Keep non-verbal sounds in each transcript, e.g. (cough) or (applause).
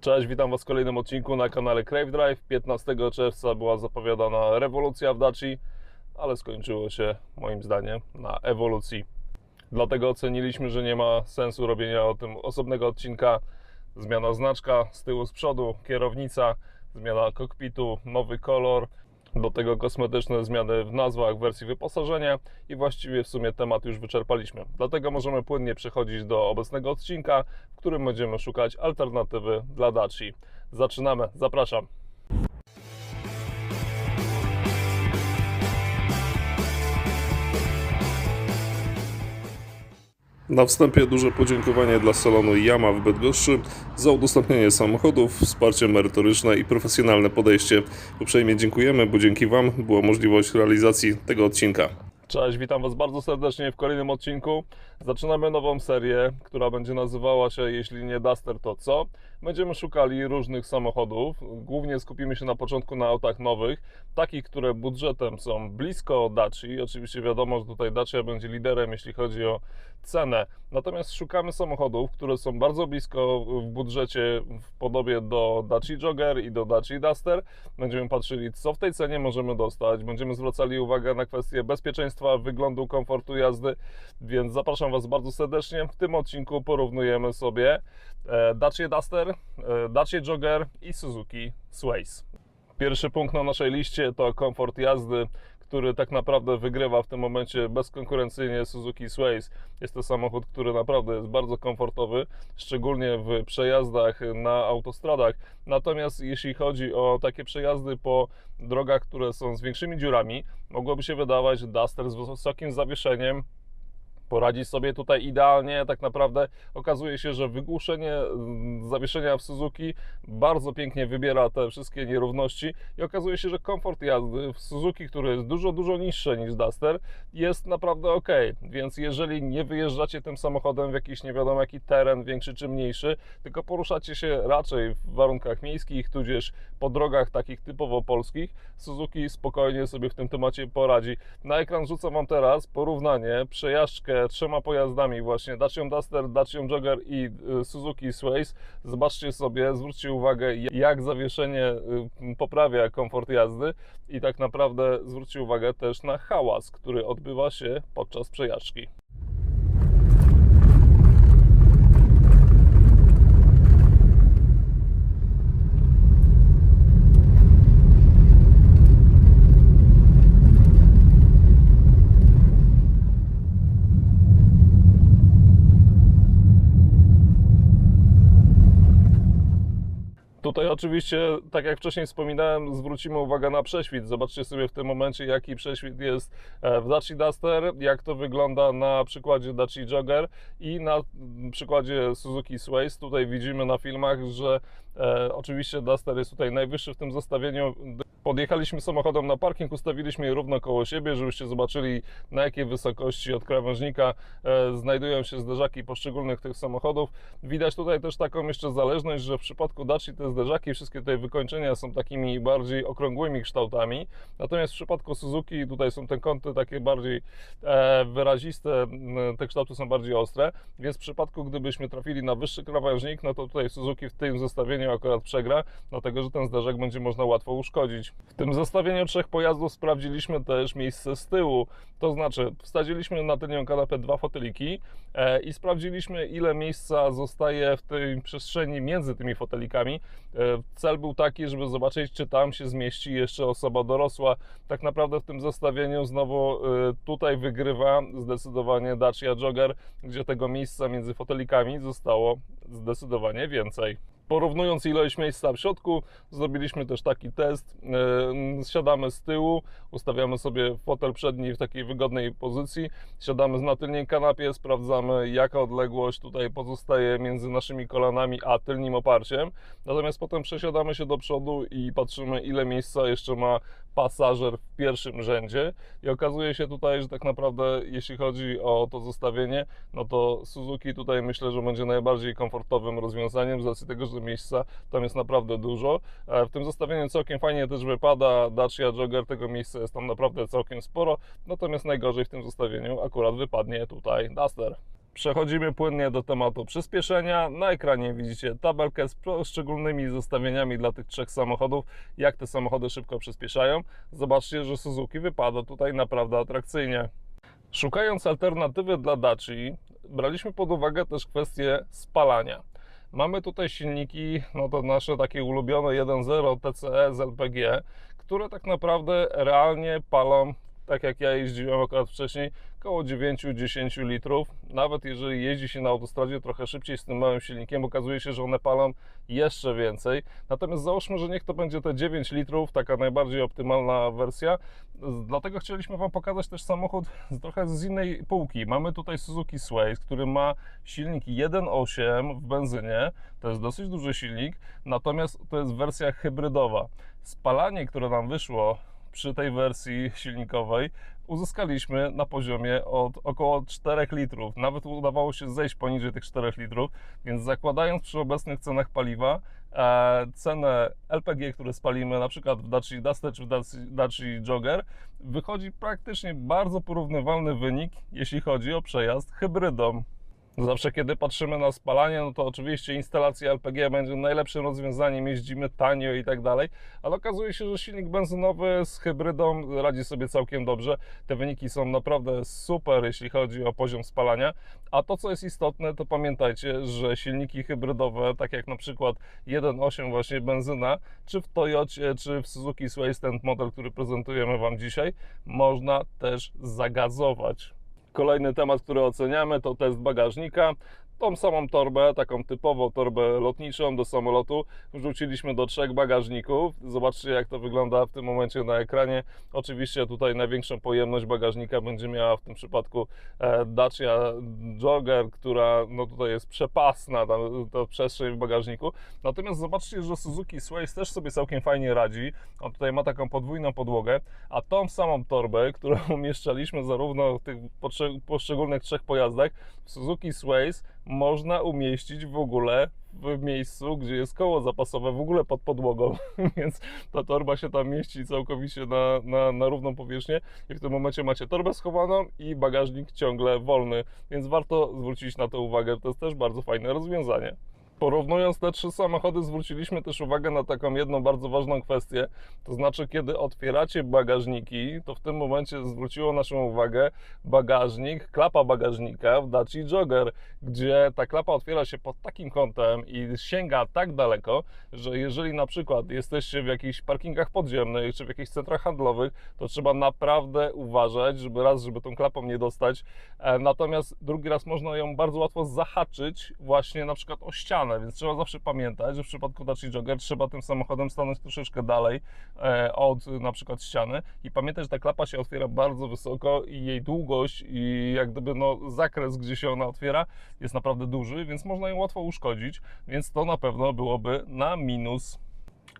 Cześć, witam Was w kolejnym odcinku na kanale Crave Drive. 15 czerwca była zapowiadana rewolucja w Daci, ale skończyło się moim zdaniem na ewolucji. Dlatego oceniliśmy, że nie ma sensu robienia o tym osobnego odcinka. Zmiana znaczka z tyłu, z przodu, kierownica, zmiana kokpitu, nowy kolor, do tego kosmetyczne zmiany w nazwach, wersji wyposażenia i właściwie w sumie temat już wyczerpaliśmy. Dlatego możemy płynnie przechodzić do obecnego odcinka, w którym będziemy szukać alternatywy dla Daci. Zaczynamy, zapraszam. Na wstępie duże podziękowanie dla salonu Yama w Bydgoszczy za udostępnienie samochodów, wsparcie merytoryczne i profesjonalne podejście. Uprzejmie dziękujemy, bo dzięki Wam była możliwość realizacji tego odcinka. Cześć, witam Was bardzo serdecznie w kolejnym odcinku. Zaczynamy nową serię, która będzie nazywała się Jeśli nie Duster, to co? Będziemy szukali różnych samochodów. Głównie skupimy się na początku na autach nowych, takich, które budżetem są blisko Daci. Oczywiście wiadomo, że tutaj Dacia będzie liderem, jeśli chodzi o cenę. Natomiast szukamy samochodów, które są bardzo blisko w budżecie w podobie do Daci Jogger i do Daci Duster. Będziemy patrzyli, co w tej cenie możemy dostać. Będziemy zwracali uwagę na kwestie bezpieczeństwa, wyglądu, komfortu jazdy, więc zapraszam Was bardzo serdecznie. W tym odcinku porównujemy sobie e, Dacia Duster, e, Dacia Jogger i Suzuki Sways. Pierwszy punkt na naszej liście to komfort jazdy, który tak naprawdę wygrywa w tym momencie bezkonkurencyjnie Suzuki Sways. Jest to samochód, który naprawdę jest bardzo komfortowy, szczególnie w przejazdach na autostradach. Natomiast jeśli chodzi o takie przejazdy po drogach, które są z większymi dziurami, mogłoby się wydawać, Duster z wysokim zawieszeniem poradzi sobie tutaj idealnie. Tak naprawdę okazuje się, że wygłuszenie mm, zawieszenia w Suzuki bardzo pięknie wybiera te wszystkie nierówności i okazuje się, że komfort jazdy w Suzuki, który jest dużo, dużo niższy niż Duster, jest naprawdę ok. Więc jeżeli nie wyjeżdżacie tym samochodem w jakiś nie wiadomo jaki teren, większy czy mniejszy, tylko poruszacie się raczej w warunkach miejskich, tudzież po drogach takich typowo polskich, Suzuki spokojnie sobie w tym temacie poradzi. Na ekran rzucam Wam teraz porównanie, przejażdżkę trzema pojazdami właśnie Dacia Duster, Dacia Jogger i y, Suzuki Sways. Zobaczcie sobie, zwróćcie uwagę jak zawieszenie y, poprawia komfort jazdy i tak naprawdę zwróćcie uwagę też na hałas, który odbywa się podczas przejażdżki. Oczywiście, tak jak wcześniej wspominałem, zwrócimy uwagę na prześwit. Zobaczcie sobie w tym momencie, jaki prześwit jest e, w Dacia Duster, jak to wygląda na przykładzie Dacia Jogger i na przykładzie Suzuki Sways. Tutaj widzimy na filmach, że e, oczywiście Duster jest tutaj najwyższy w tym zestawieniu. Podjechaliśmy samochodem na parking, ustawiliśmy je równo koło siebie, żebyście zobaczyli na jakiej wysokości od krawężnika e, znajdują się zderzaki poszczególnych tych samochodów. Widać tutaj też taką jeszcze zależność, że w przypadku Dacia te zderzaki, wszystkie tutaj wykończenia są takimi bardziej okrągłymi kształtami, natomiast w przypadku Suzuki tutaj są te kąty takie bardziej e, wyraziste, te kształty są bardziej ostre, więc w przypadku gdybyśmy trafili na wyższy krawężnik, no to tutaj Suzuki w tym zestawieniu akurat przegra, dlatego że ten zderzak będzie można łatwo uszkodzić. W tym zestawieniu trzech pojazdów sprawdziliśmy też miejsce z tyłu, to znaczy wsadziliśmy na tylnią kanapę dwa foteliki e, i sprawdziliśmy ile miejsca zostaje w tej przestrzeni między tymi fotelikami. E, cel był taki, żeby zobaczyć czy tam się zmieści jeszcze osoba dorosła. Tak naprawdę w tym zestawieniu znowu e, tutaj wygrywa zdecydowanie Dacia Jogger, gdzie tego miejsca między fotelikami zostało zdecydowanie więcej. Porównując ilość miejsca w środku, zrobiliśmy też taki test. Yy, Siadamy z tyłu, ustawiamy sobie fotel przedni w takiej wygodnej pozycji, siadamy na tylnej kanapie, sprawdzamy jaka odległość tutaj pozostaje między naszymi kolanami a tylnym oparciem. Natomiast potem przesiadamy się do przodu i patrzymy ile miejsca jeszcze ma pasażer w pierwszym rzędzie i okazuje się tutaj, że tak naprawdę jeśli chodzi o to zestawienie, no to Suzuki tutaj myślę, że będzie najbardziej komfortowym rozwiązaniem z racji tego, że miejsca tam jest naprawdę dużo. E, W tym zestawieniu całkiem fajnie też wypada Dacia Jogger, tego miejsca jest tam naprawdę całkiem sporo, natomiast najgorzej w tym zestawieniu akurat wypadnie tutaj Duster. Przechodzimy płynnie do tematu przyspieszenia. Na ekranie widzicie tabelkę z poszczególnymi zestawieniami dla tych trzech samochodów, jak te samochody szybko przyspieszają. Zobaczcie, że Suzuki wypada tutaj naprawdę atrakcyjnie. Szukając alternatywy dla Daci, braliśmy pod uwagę też kwestię spalania. Mamy tutaj silniki, no to nasze takie ulubione 1.0 TCE z LPG, które tak naprawdę realnie palą, tak jak ja jeździłem akurat wcześniej, około 9-10 litrów. Nawet jeżeli jeździ się na autostradzie trochę szybciej z tym małym silnikiem, okazuje się, że one palą jeszcze więcej. Natomiast załóżmy, że niech to będzie te 9 litrów, taka najbardziej optymalna wersja. Dlatego chcieliśmy Wam pokazać też samochód trochę z innej półki. Mamy tutaj Suzuki Sway, który ma silnik 1.8 w benzynie. To jest dosyć duży silnik, natomiast to jest wersja hybrydowa. Spalanie, które nam wyszło przy tej wersji silnikowej uzyskaliśmy na poziomie od około 4 litrów. Nawet udawało się zejść poniżej tych 4 litrów, więc zakładając przy obecnych cenach paliwa e, cenę LPG, które spalimy na przykład w Daci Duster czy w Daci, Daci Jogger, wychodzi praktycznie bardzo porównywalny wynik, jeśli chodzi o przejazd hybrydą. Zawsze kiedy patrzymy na spalanie, no to oczywiście instalacja LPG będzie najlepszym rozwiązaniem, jeździmy tanio i tak dalej, ale okazuje się, że silnik benzynowy z hybrydą radzi sobie całkiem dobrze. Te wyniki są naprawdę super, jeśli chodzi o poziom spalania. A to, co jest istotne, to pamiętajcie, że silniki hybrydowe, tak jak na przykład 1.8 właśnie benzyna, czy w Toyocie, czy w Suzuki Sway, ten model, który prezentujemy Wam dzisiaj, można też zagazować. Kolejny temat, który oceniamy, to test bagażnika. Tą samą torbę, taką typową torbę lotniczą do samolotu, wrzuciliśmy do trzech bagażników. Zobaczcie, jak to wygląda w tym momencie na ekranie. Oczywiście tutaj największą pojemność bagażnika będzie miała w tym przypadku e, Dacia Jogger, która no tutaj jest przepasna, ta, ta przestrzeń w bagażniku. Natomiast zobaczcie, że Suzuki Sways też sobie całkiem fajnie radzi. On tutaj ma taką podwójną podłogę, a tą samą torbę, którą (laughs) umieszczaliśmy zarówno w tych poszczególnych trzech pojazdach, w Suzuki Sways można umieścić w ogóle w miejscu, gdzie jest koło zapasowe, w ogóle pod podłogą, (laughs) więc ta torba się tam mieści całkowicie na, na, na równą powierzchnię i w tym momencie macie torbę schowaną i bagażnik ciągle wolny, więc warto zwrócić na to uwagę, to jest też bardzo fajne rozwiązanie. Porównując te trzy samochody, zwróciliśmy też uwagę na taką jedną bardzo ważną kwestię. To znaczy, kiedy otwieracie bagażniki, to w tym momencie zwróciło naszą uwagę bagażnik, klapa bagażnika w Daci Jogger, gdzie ta klapa otwiera się pod takim kątem i sięga tak daleko, że jeżeli na przykład jesteście w jakichś parkingach podziemnych czy w jakichś centrach handlowych, to trzeba naprawdę uważać, żeby raz, żeby tą klapą nie dostać. E, Natomiast drugi raz można ją bardzo łatwo zahaczyć właśnie na przykład o ścianę więc trzeba zawsze pamiętać, że w przypadku Dacia Jogger trzeba tym samochodem stanąć troszeczkę dalej e, od na przykład ściany i pamiętać, że ta klapa się otwiera bardzo wysoko i jej długość i jak gdyby no, zakres, gdzie się ona otwiera jest naprawdę duży, więc można ją łatwo uszkodzić, więc to na pewno byłoby na minus.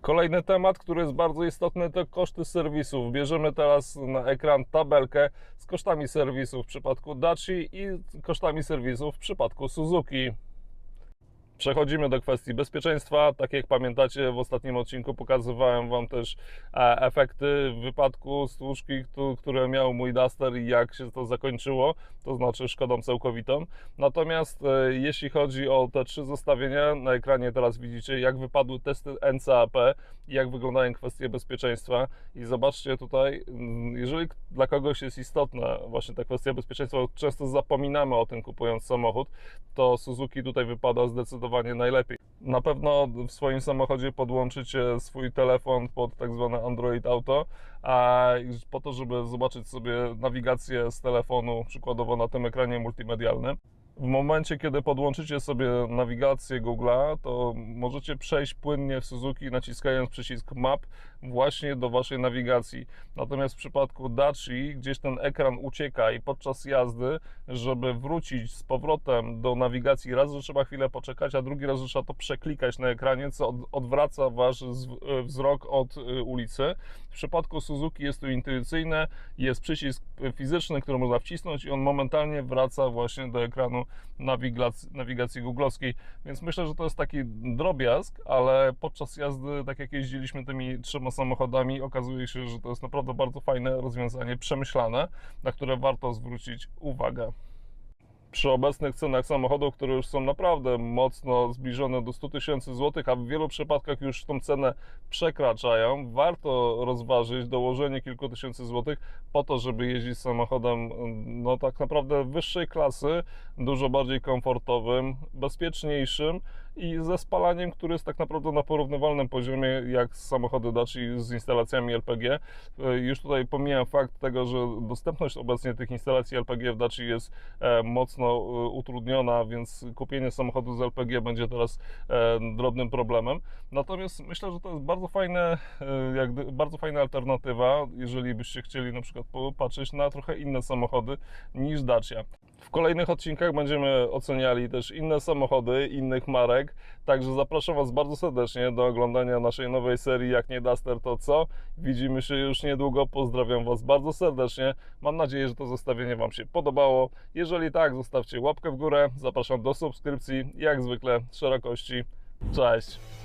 Kolejny temat, który jest bardzo istotny, to koszty serwisów. Bierzemy teraz na ekran tabelkę z kosztami serwisów w przypadku Daci i kosztami serwisów w przypadku Suzuki. Przechodzimy do kwestii bezpieczeństwa. Tak jak pamiętacie, w ostatnim odcinku pokazywałem Wam też e, efekty wypadku stłuczki, które miał mój Duster i jak się to zakończyło, to znaczy szkodą całkowitą. Natomiast e, jeśli chodzi o te trzy zestawienia, na ekranie teraz widzicie, jak wypadły testy NCAP jak wyglądają kwestie bezpieczeństwa. I zobaczcie tutaj, mm, jeżeli dla kogoś jest istotna właśnie ta kwestia bezpieczeństwa, często zapominamy o tym kupując samochód, to Suzuki tutaj wypada zdecydowanie zdecydowanie najlepiej. Na pewno w swoim samochodzie podłączycie swój telefon pod tak zwane Android Auto, a po to, żeby zobaczyć sobie nawigację z telefonu, przykładowo na tym ekranie multimedialnym. W momencie, kiedy podłączycie sobie nawigację Google'a, to możecie przejść płynnie w Suzuki naciskając przycisk Map właśnie do Waszej nawigacji. Natomiast w przypadku Daci gdzieś ten ekran ucieka i podczas jazdy, żeby wrócić z powrotem do nawigacji, raz, że trzeba chwilę poczekać, a drugi raz, że trzeba to przeklikać na ekranie, co odwraca Wasz wzrok od y, ulicy. W przypadku Suzuki jest to intuicyjne, jest przycisk fizyczny, który można wcisnąć i on momentalnie wraca właśnie do ekranu nawigacji, nawigacji googlowskiej, więc myślę, że to jest taki drobiazg, ale podczas jazdy, tak jak jeździliśmy tymi trzema samochodami, okazuje się, że to jest naprawdę bardzo fajne rozwiązanie, przemyślane, na które warto zwrócić uwagę. Przy obecnych cenach samochodów, które już są naprawdę mocno zbliżone do 100 tysięcy złotych, a w wielu przypadkach już tą cenę przekraczają, warto rozważyć dołożenie kilku tysięcy złotych po to, żeby jeździć samochodem no tak naprawdę wyższej klasy, dużo bardziej komfortowym, bezpieczniejszym i ze spalaniem, który jest tak naprawdę na porównywalnym poziomie jak samochody Daci z instalacjami LPG. E, Już tutaj pomijam fakt tego, że dostępność obecnie tych instalacji LPG w Daci jest e, mocno e, utrudniona, więc kupienie samochodu z LPG będzie teraz drobnym problemem. Natomiast myślę, że to jest bardzo fajne, bardzo fajna alternatywa, jeżeli byście chcieli na przykład popatrzeć na trochę inne samochody niż Dacia. W kolejnych odcinkach będziemy oceniali też inne samochody innych także zapraszam Was bardzo serdecznie do oglądania naszej nowej serii Jak nie Duster to co. Widzimy się już niedługo, pozdrawiam Was bardzo serdecznie. Mam nadzieję, że to zestawienie Wam się podobało. Jeżeli tak, zostawcie łapkę w górę. Zapraszam do subskrypcji, jak zwykle szerokości. Cześć!